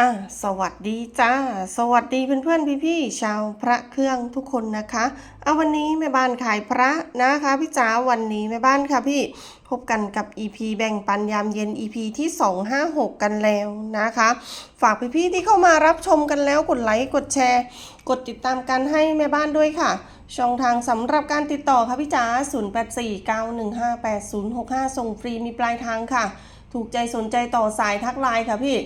อะสวัสดีจ้า สวัสดีเพื่อนๆพี่ๆชาวพระเครื่องทุกคนนะคะเอาวันนี้แม่บ้านขายพระนะคะพี่จ๋าวันนี้แม่บ้านค่ะพี่พบกันกับ EP แบ่งปันยามเย็น EP ที่ 256 กันแล้วนะคะ ฝากพี่ๆที่เข้ามารับชมกันแล้วกดไลค์กดแชร์ กดติดตามกันให้แม่บ้านด้วยค่ะ ช่องทางสำหรับการติดต่อค่ะพี่จ๋า0849158065 ส่งฟรีมีปลายทางค่ะ ถูกใจสนใจต่อสายทักไลน์ค่ะพี่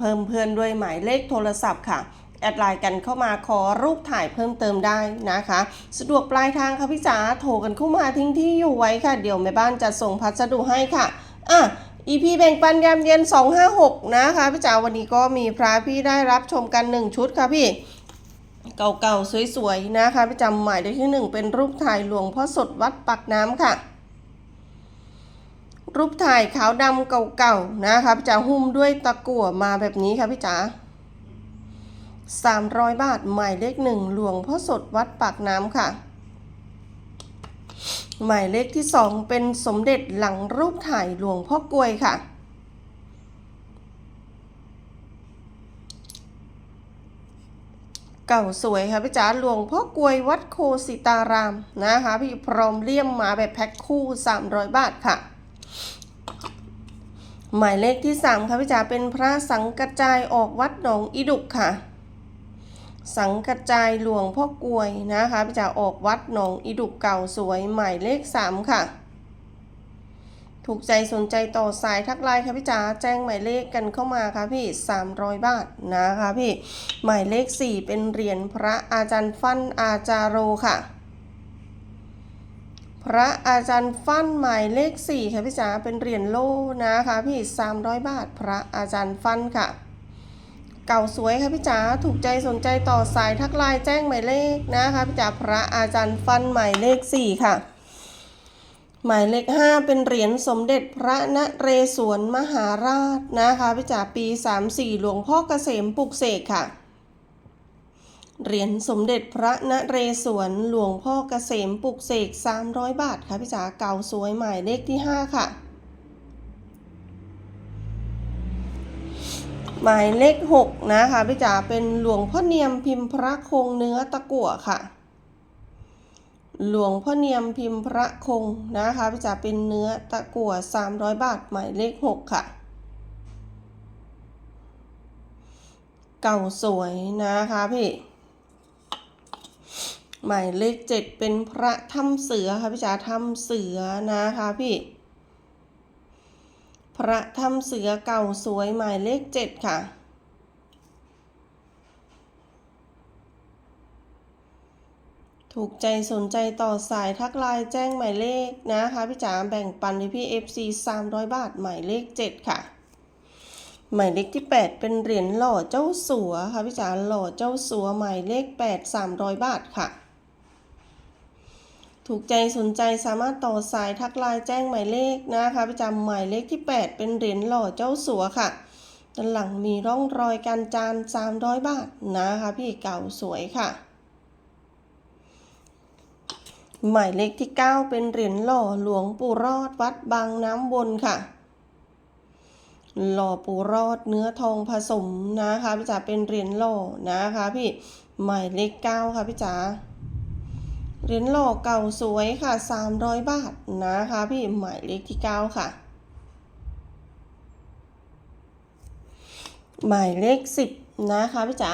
เพิ่มเพื่อนด้วยหมายเลขโทรศัพท์ค่ะแอดไลน์กันเข้ามาขอรูปถ่ายเพิ่มเติมได้นะคะ สะดวกปลายทางค่ะพี่จ๋าโทรกันเข้ามาทิ้งที่อยู่ไว้ค่ะ เดี๋ยวแม่บ้านจะส่งพัสดุให้ค่ะอะ EP แบ่งปันยามเย็น 256 นะคะพี่จ๋าวันนี้ก็มีพระพี่ได้รับชมกัน 1 ชุดค่ะพี่ เก่าๆ สวยๆ นะคะพี่จำหมายเลขที่ 1 เป็นรูปถ่ายหลวงพ่อสดวัดปักน้ำค่ะ รูปถ่ายขาวดำเก่าๆนะคะพี่จ๋าหุ้มด้วยตะกั่วมาแบบนี้ค่ะพี่จ๋า300 บาทหมายเลขหนึ่งหลวงพ่อสดวัดปากน้ำค่ะ หมายเลขที่ 2 เป็นสมเด็จหลังรูปถ่ายหลวงพ่อกลวยค่ะ เก่าสวยค่ะพี่จ๋าหลวงพ่อกลวยวัดโคสิตารามนะคะพี่พร้อมเลี่ยมมาแบบแพ็คคู่ 300 บาทค่ะ หมายเลขที่ 3 ค่ะพี่จ๋าเป็นพระสังกัจจายออกวัดหนองอีดุกค่ะ สังกัจจายหลวงพ่อกลวยนะคะพี่จ๋าออกวัดหนองอีดุกเก่าสวยหมายเลข 3 ค่ะ ถูกใจสนใจต่อสายทักไลน์ค่ะพี่จ๋าแจ้งหมายเลขกันเข้ามาค่ะพี่ 300 บาทนะคะพี่ หมายเลข 4 เป็นเหรียญพระอาจารย์ฟั่นอาจารโรค่ะ พระอาจารย์ฟั่นหมายเลข 4 ค่ะพี่จ๋าเป็นเหรียญโลนะคะพี่ 300 บาท พระอาจารย์ฟั่นค่ะ เก่าสวยค่ะพี่จ๋าถูกใจสนใจต่อสายทักไลน์แจ้งหมายเลขนะคะพี่จ๋าพระอาจารย์ฟั่นหมายเลข 4 ค่ะ หมายเลข 5 เป็นเหรียญสมเด็จพระนเรศวรมหาราชนะคะพี่จ๋าปี 34 หลวงพ่อเกษมปลุกเสกค่ะ เหรียญสมเด็จพระนเรศวรหลวงพ่อเกษมปลุกเสก 300 บาทค่ะพี่จ๋าเก่าสวยหมายเลขที่ 5 ค่ะ หมายเลข 6 นะคะพี่จ๋าเป็นหลวงพ่อเนียมพิมพ์พระคงเนื้อตะกั่วค่ะ หลวงพ่อเนียมพิมพ์พระคงนะคะพี่จ๋าเป็นเนื้อตะกั่ว 300 บาท หมายเลข 6 ค่ะเก่าสวยนะคะพี่ หมายเลข7เป็นพระถ้ำเสือค่ะพี่จ๋าถ้ำเสือนะคะพี่ พระถ้ำเสือเก่าสวยหมายเลข7ค่ะถูกใจสนใจต่อสายทักไลน์แจ้งหมายเลขนะคะพี่จ๋าแบ่งปันให้พี่ FC 300 บาท หมายเลข 7 ค่ะ หมายเลขที่ 8 เป็นเหรียญหล่อเจ้าสัวค่ะพี่จ๋าหล่อเจ้าสัวหมายเลข 8 300 บาทค่ะ ถูกใจสนใจสามารถต่อสายทักไลน์แจ้งหมายเลขนะคะพี่จ๋าหมายเลขที่ 8 เป็นเหรียญหล่อเจ้าสัวค่ะด้านหลังมีร่องรอยการจาน 300 บาทนะคะ พี่เก่าสวยค่ะ หมายเลขที่ 9 เป็นเหรียญหล่อหลวงปู่รอดวัดบางน้ำวนค่ะ หล่อปู่รอดเนื้อทองผสมนะคะพี่จ๋าเป็นเหรียญหล่อนะคะพี่หมายเลข 9 ค่ะพี่จ๋า เหรียญหล่อเก่าสวยค่ะ 300 บาทนะคะพี่หมายเลขที่ 9 ค่ะ หมายเลข 10 นะคะพี่จ๋า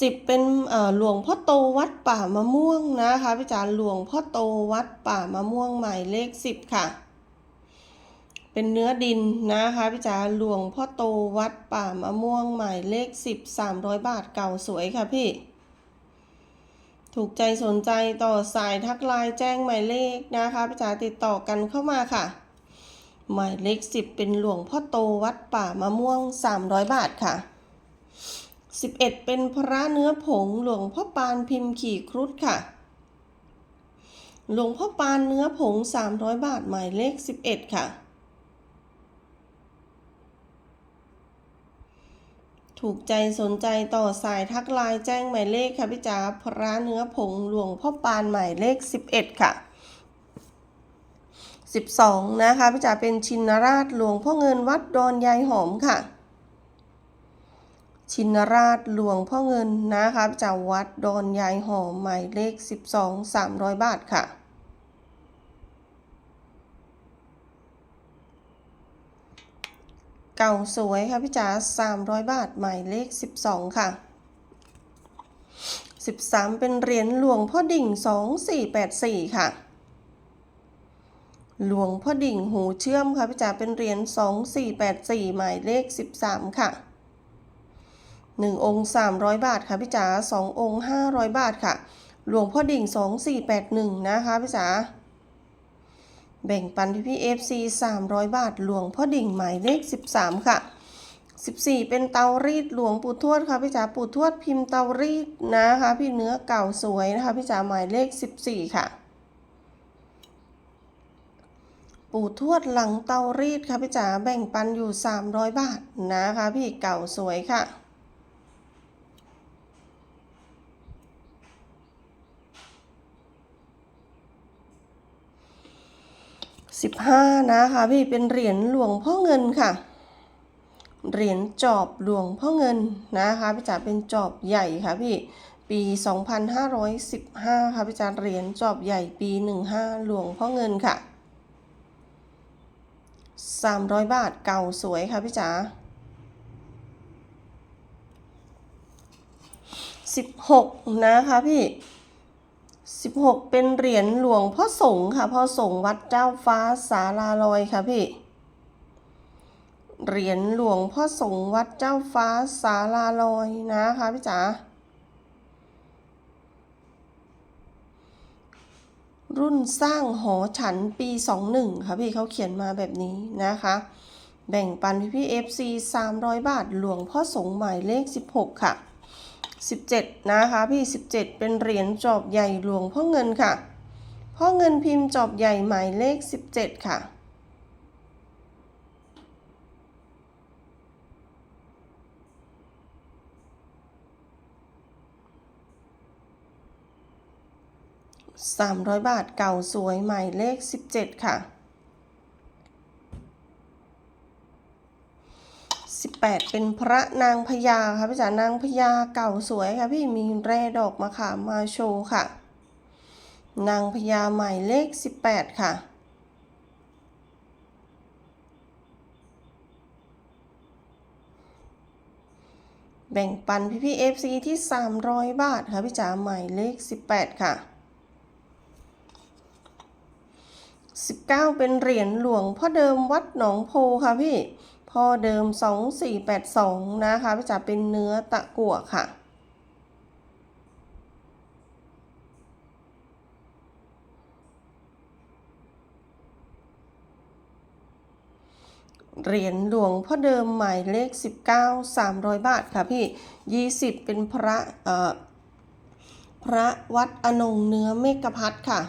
สิบเป็นหลวงพ่อโตวัดป่ามะม่วงนะคะพี่จ๋าหลวงพ่อโตวัดป่ามะม่วงหมายเลขสิบค่ะ เป็นเนื้อดินนะคะพี่จ๋าหลวงพ่อโตวัดป่ามะม่วงหมายเลขสิบสามร้อยบาทเก่าสวยค่ะพี่ ถูกใจสนใจต่อสายทักไลน์แจ้งหมายเลขนะคะพี่จ๋าติดต่อกันเข้ามาค่ะ หมายเลขสิบเป็นหลวงพ่อโตวัดป่ามะม่วงสามร้อยบาทค่ะ 11 เป็นพระเนื้อผงหลวงพ่อปานพิมพ์ขี่ครุฑค่ะ หลวงพ่อปานเนื้อผง 300 บาทหมายเลข 11 ค่ะ ถูกใจสนใจต่อสายทักไลน์แจ้งหมายเลขค่ะพี่จ๋าพระเนื้อผงหลวงพ่อปานหมายเลข 11 ค่ะ 12 นะคะพี่จ๋าเป็นชินราชหลวงพ่อเงินวัดดอนยายหอมค่ะ ชินราชหลวงพ่อเงินนะคะจากวัดดอนยายหอมหมายเลข 12 300 บาทค่ะ เก่าสวยค่ะพี่จ๋า300 บาทหมายเลข 12 ค่ะ 13 เป็นเหรียญหลวงพ่อดิ่ง 2484 ค่ะ หลวงพ่อดิ่งหูเชื่อมค่ะพี่จ๋าเป็นเหรียญ2484 หมายเลข 13 ค่ะ 1 องค์ 300 บาทค่ะพี่จ๋า2องค์ 500 บาทค่ะ หลวงพ่อดิ่ง 2481 นะคะพี่จ๋า แบ่งปันพี่พี่ FC 300บาทหลวงพ่อดิ่งหมายเลข13ค่ะ14เป็นเตารีดหลวงปู่ทวดค่ะพี่จ๋าปู่ทวดพิมพ์เตารีดนะคะ พี่เนื้อเก่าสวยนะคะพี่จ๋าหมายเลข14ค่ะ ปู่ทวดหลังเตารีดค่ะพี่จ๋าแบ่งปันอยู่300บาทนะคะ พี่เก่าสวยค่ะ 15นะคะพี่เป็นเหรียญหลวงพ่อเงินค่ะ เหรียญจอบหลวงพ่อเงินนะคะพี่จ๋าเป็นจอบใหญ่ค่ะพี่ปี 2515 ค่ะพี่จ๋าเหรียญจอบใหญ่ปี 15 หลวงพ่อเงินค่ะ 300 บาทเก่าสวยค่ะพี่จ๋า16 นะคะพี่ 16 เป็นเหรียญหลวงพ่อสงฆ์ค่ะพ่อสงฆ์วัดเจ้าฟ้าสาลาลอยค่ะพี่ เหรียญหลวงพ่อสงฆ์วัดเจ้าฟ้าสาลาลอยนะคะพี่จ๋ารุ่นสร้างหอฉันปี 21 ค่ะพี่เขาเขียนมาแบบนี้นะคะ แบ่งปันพี่พี่ FC 300บาทหลวงพ่อสงฆ์หมายเลข 16 ค่ะ 17 นะคะพี่ 17 เป็นเหรียญจอบใหญ่หลวงพ่อเงินค่ะ พ่อเงินพิมพ์จอบใหญ่หมายเลข 17 ค่ะ300 บาทเก่าสวยหมายเลข 17 ค่ะ 8 เป็นพระนางพญาค่ะพี่จ๋านางพญาเก่าสวยค่ะพี่มีแร่ดอกมะขามมาโชว์ค่ะ นางพญาหมายเลข 18 ค่ะแบ่งปันพี่พี่ FC ที่ 300 บาทค่ะพี่จ๋าหมายเลข 18 ค่ะ 19 เป็นเหรียญหลวงพ่อเดิมวัดหนองโพค่ะพี่ พ่อเดิม 2482 นะคะพี่จ๋าเป็นเนื้อตะกั่วค่ะเหรียญหลวงพ่อเดิมหมายเลข 19 300 บาทค่ะพี่ 20 เป็นพระพระวัดอนงเนื้อเมกพัทค่ะ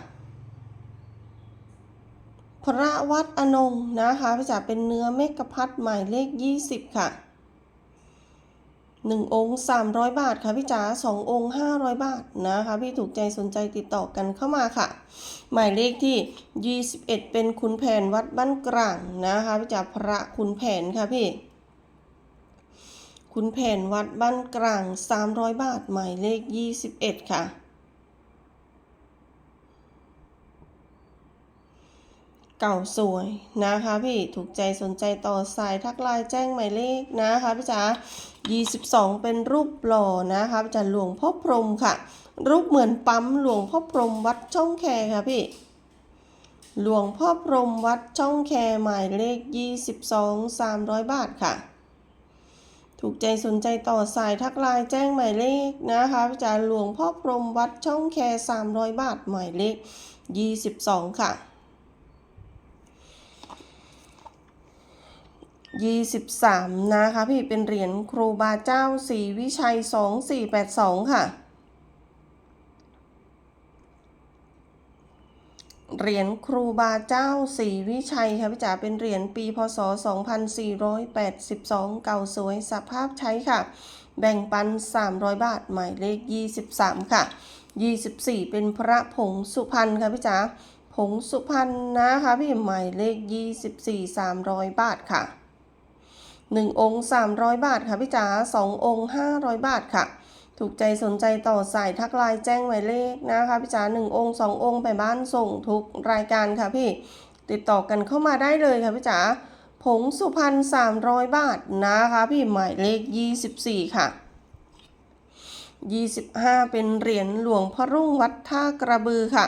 พระวัดอนงนะคะพี่จ๋าเป็นเนื้อเมกพัทหมายเลข 20 ค่ะ 1 องค์ 300 บาทค่ะพี่จ๋า2องค์ 500 บาทนะคะ พี่ถูกใจสนใจติดต่อกันเข้ามาค่ะ หมายเลขที่ 21 เป็นคุณแผนวัดบ้านกลางนะคะพี่จ๋าพระคุณแผนค่ะพี่คุณแผนวัดบ้านกลาง 300 บาท หมายเลข 21 ค่ะ เก่าสวยนะคะพี่ถูกใจสนใจต่อสายทักไลน์แจ้งหมายเลขนะคะพี่จ๋า22 เป็นรูปหล่อนะคะพี่จ๋าหลวงพ่อพรหมค่ะ รูปเหมือนปั๊มหลวงพ่อพรหมวัดช่องแคค่ะพี่หลวงพ่อพรหมวัดช่องแคหมายเลข 22 300 บาทค่ะ ถูกใจสนใจต่อสายทักไลน์แจ้งหมายเลขนะคะพี่จ๋าหลวงพ่อพรหมวัดช่องแค300 บาทหมายเลข 22 ค่ะ 23 นะคะพี่เป็นเหรียญครูบาเจ้าศรีวิชัย 2482 ค่ะ เหรียญครูบาเจ้าศรีวิชัยค่ะพี่จ๋าเป็นเหรียญปีพศ 2482 เก่าสวยสภาพใช้ค่ะ แบ่งปัน 300 บาท หมายเลข 23 ค่ะ 24 เป็นพระผงสุพรรณค่ะพี่จ๋าผงสุพรรณนะคะพี่หมายเลข 24 300 บาทค่ะ 1 องค์ 300 บาทค่ะพี่จ๋า2 องค์ 500 บาทค่ะ ถูกใจสนใจต่อสายทักไลน์แจ้งหมายเลขนะคะพี่จ๋า1 องค์ 2 องค์ไปบ้านส่งทุกรายการค่ะพี่ ติดต่อกันเข้ามาได้เลยค่ะพี่จ๋าผงสุพรรณ300 บาทนะคะพี่หมายเลข 24 ค่ะ 25 เป็นเหรียญหลวงพ่อรุ่งวัดท่ากระบือค่ะ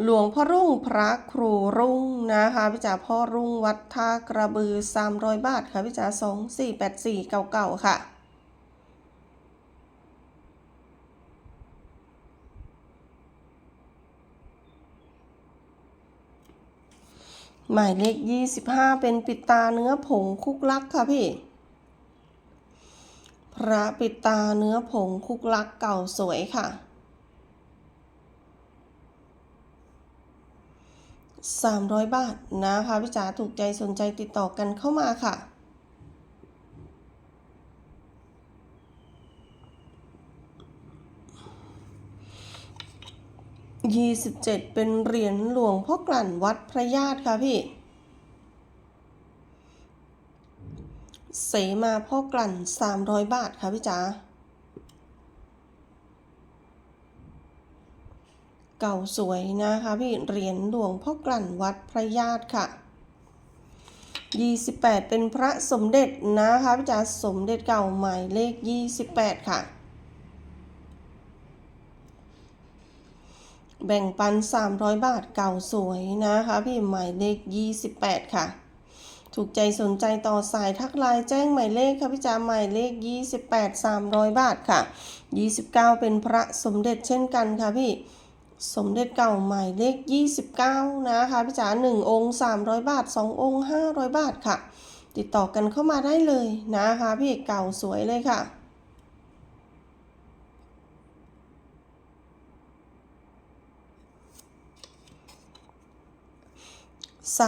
หลวงพ่อรุ่งพระครูรุ่งนะคะพี่จ๋าพ่อรุ่งวัดท่ากระบือ300บาทค่ะพี่จ๋า2484เก่าๆค่ะ หมายเลข25เป็นปิดตาเนื้อผงคุกลักค่ะพี่ พระปิดตาเนื้อผงคุกลักเก่าสวยค่ะ 300 บาทนะคะพี่จ๋าถูกใจสนใจติดต่อกันเข้ามาค่ะ 27 เป็นเหรียญหลวงพ่อกลั่นวัดพระญาติค่ะพี่ เสมาพ่อกลั่น 300 บาทค่ะพี่จ๋า เก่าสวยนะคะพี่เหรียญหลวงพ่อกลั่นวัดพระญาติค่ะ 28 เป็นพระสมเด็จนะคะพี่จ๋าสมเด็จเก่าหมายเลข 28 ค่ะ แบ่งปัน 300 บาทเก่าสวยนะคะพี่หมายเลข 28 ค่ะ ถูกใจสนใจต่อสายทักไลน์แจ้งหมายเลขค่ะพี่จ๋าหมายเลข 28 300 บาทค่ะ 29 เป็นพระสมเด็จเช่นกันค่ะพี่ สมเด็จเก่าหมายเลข 29 นะคะพี่จ๋า1องค์ 300 บาท 2 องค์ 500 บาทค่ะ ติดต่อกันเข้ามาได้เลยนะคะ พี่เก่าสวยเลยค่ะ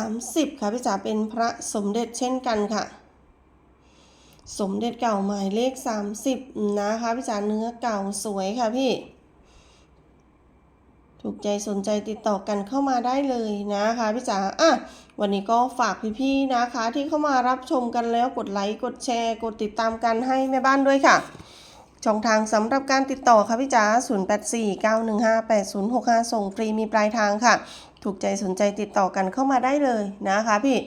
30 ค่ะพี่จ๋าเป็นพระสมเด็จเช่นกันค่ะ สมเด็จเก่าหมายเลข 30 นะคะพี่จ๋าเนื้อเก่าสวยค่ะพี่ ถูกใจสนใจติดต่อกันเข้ามาได้เลยนะคะพี่จ๋าอะวันนี้ก็ฝากพี่ๆนะคะ ที่เข้ามารับชมกันแล้วกดไลค์กดแชร์ กดติดตามกันให้แม่บ้านด้วยค่ะ ช่องทางสำหรับการติดต่อค่ะพี่จ๋า0849158065 ส่งฟรีมีปลายทางค่ะ ถูกใจสนใจติดต่อกันเข้ามาได้เลยนะคะพี่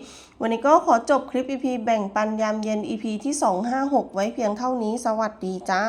วันนี้ก็ขอจบคลิป EP แบ่งปันยามเย็น EP ที่ 256 ไว้เพียงเท่านี้ สวัสดีจ้า